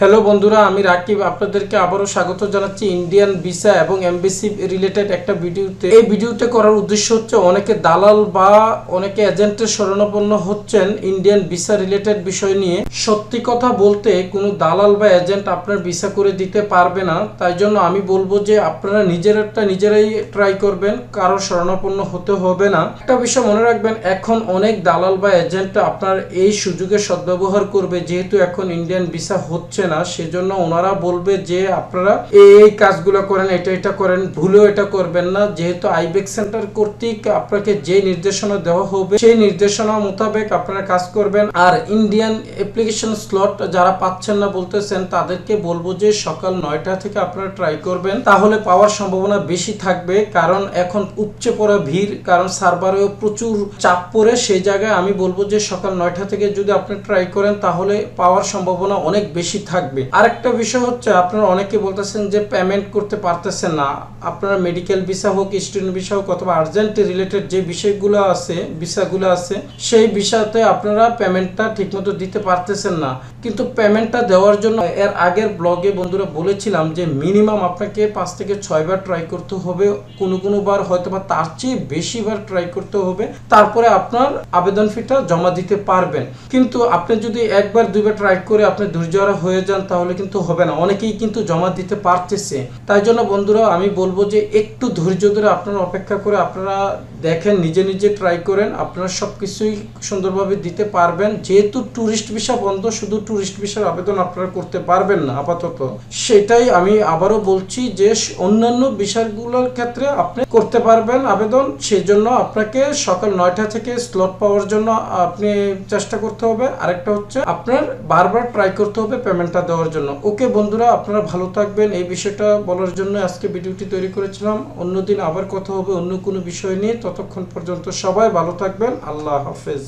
Hello বন্ধুরা, আমি রাকিব। আপনাদেরকে আবারও স্বাগত জানাচ্ছি ইন্ডিয়ান ভিসা এবং এমবিসি রিলেটেড একটা ভিডিওতে। এই ভিডিওতে করার উদ্দেশ্য হচ্ছে অনেকে দালাল বা অনেকে এজেন্টের শরণাপন্ন হচ্ছেন ইন্ডিয়ান ভিসা রিলেটেড বিষয় নিয়ে। সত্যি কথা বলতে কোনো দালাল বা এজেন্ট আপনার ভিসা করে দিতে পারবে না। তাই জন্য আমি বলব যে আপনারা নিজেরটা নিজেরাই ট্রাই করবেন, কারও শরণাপন্ন হতে হবে না। একটা বিষয় মনে রাখবেন, এখন অনেক দালাল বা এজেন্ট আপনার এই সুযোগের সদ্ব্যবহার করবে, যেহেতু এখন ইন্ডিয়ান ভিসা হচ্ছে না, সেজন্য ওনারা বলবে যে আপনারা এই এই কাজগুলো করেন, এটা এটা করেন, ভুলেও এটা করবেন না। যেহেতু আইবেক সেন্টার কর্তৃক আপনাকে যে নির্দেশনা দেওয়া হবে, সেই নির্দেশনা মোতাবেক আপনারা কাজ করবেন। আর ইন্ডিয়ান অ্যাপ্লিকেশন স্লট যারা পাচ্ছেন না বলতেছেন, তাদেরকে বলব যে সকাল নয়টা থেকে আপনারা ট্রাই করবেন। তাহলে পাওয়ার সম্ভাবনা বেশি থাকবে, কারণ এখন উপচে পড়া ভিড়, কারণ সার্ভারেও প্রচুর চাপ পড়ে। সেই জায়গায় আমি বলব যে সকাল নয়টা থেকে যদি আপনি ট্রাই করেন, তাহলে পাওয়ার সম্ভাবনা অনেক বেশি থাকবে। আরেকটা বিষয় হচ্ছে, আপনারা অনেকে বলতেছেন যে পেমেন্ট করতে পারতেছেন না। আপনারা মেডিকেল ভিসা হোক স্টুডেন্ট ভিসা হোক অথবা আর্জেন্ট রিলেটেড যে বিষয়গুলো আছে ভিসাগুলো আছে, সেই ভিসাতে আপনারা পেমেন্টটা ঠিকমতো দিতে পারতেছেন না। কিন্তু পেমেন্টটা দেওয়ার জন্য এর আগের ব্লগে বন্ধুরা বলেছিলাম যে মিনিমাম আপনাকে পাঁচ থেকে ছয়বার ট্রাই করতে হবে। কোনো কোনো বার হয়তো বা তার চেয়ে বেশি বার ট্রাই করতে হবে। তারপরে আপনার আবেদন ফিটা জমা দিতে পারবেন। কিন্তু আপনি যদি একবার, দুইবার ট্রাই করে আপনি ধৈর্যহারা হয়ে যান তাহলে কিন্তু হবে না। অনেকেই কিন্তু জমা দিতে পারতেছে। তাই জন্য বন্ধুরা, আমি বলব যে একটু ধৈর্য ধরে আপনারা অপেক্ষা করে আপনারা দেখেন, নিজে নিজে ট্রাই করেন। আপনারা সব কিছুই সুন্দরভাবে দিতে পারবেন। যেহেতু ট্যুরিস্ট ভিসা বন্ধ, শুধু ট্যুরিস্ট ভিসার আবেদন আপনারা করতে পারবেন না আপাতত। সেটাই আমি আবারও বলছি যে অন্যান্য বিষয়গুলোর ক্ষেত্রে আপনি করতে পারবেন আবেদন। সেই জন্য আপনাকে সকাল নয়টা থেকে স্লট পাওয়ার জন্য আপনি চেষ্টা করতে হবে। আরেকটা হচ্ছে আপনার বারবার ট্রাই করতে হবে পেমেন্টটা দেওয়ার জন্য। ওকে বন্ধুরা, আপনারা ভালো থাকবেন। এই বিষয়টা বলার জন্য আজকে ভিডিওটি তৈরি করেছিলাম। অন্যদিন আবার কথা হবে অন্য কোনো বিষয় নিয়ে। ততক্ষণ পর্যন্ত সবাই ভালো থাকবেন। আল্লাহ হাফেজ।